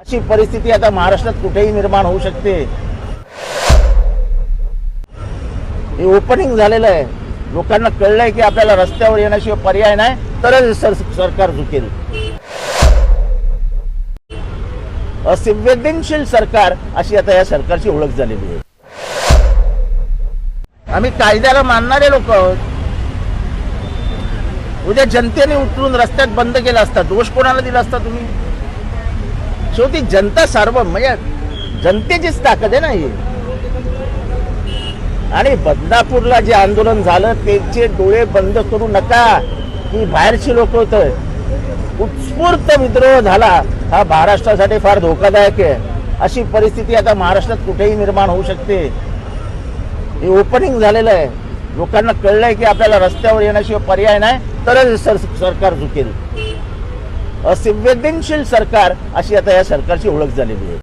अशी परिस्थिती आता महाराष्ट्रात कुठेही निर्माण होऊ शकते. हे ओपनिंग झालेलं आहे. लोकांना कळलंय की आपल्याला रस्त्यावर येण्याशिवाय पर्याय नाही तरच सर सरकार झुकेल. असंवेदनशील सरकार अशी आता या सरकारची ओळख झालेली आहे. आम्ही कायद्याला मानणारे लोक आहोत. उद्या जनतेने उतरून रस्त्यात बंद केला असता दोष कोणाला दिला असता तुम्ही? शेवटी जनता सार्वम म्हणजे जनतेचीच ताकद आहे ना ही. आणि बदलापूरला जे आंदोलन झालं त्यांचे डोळे बंद करू नका. की बाहेरची लोक होत. उत्स्फूर्त विद्रोह झाला. हा महाराष्ट्रासाठी फार धोकादायक आहे. अशी परिस्थिती आता महाराष्ट्रात कुठेही निर्माण होऊ शकते. हे ओपनिंग झालेलं आहे. लोकांना कळलंय की आपल्याला रस्त्यावर येण्याशिवाय पर्याय नाही. तरच सर सरकार झुकेल. संवेदनशील सरकार अशी आता या सरकारची ओळख झालेली आहे.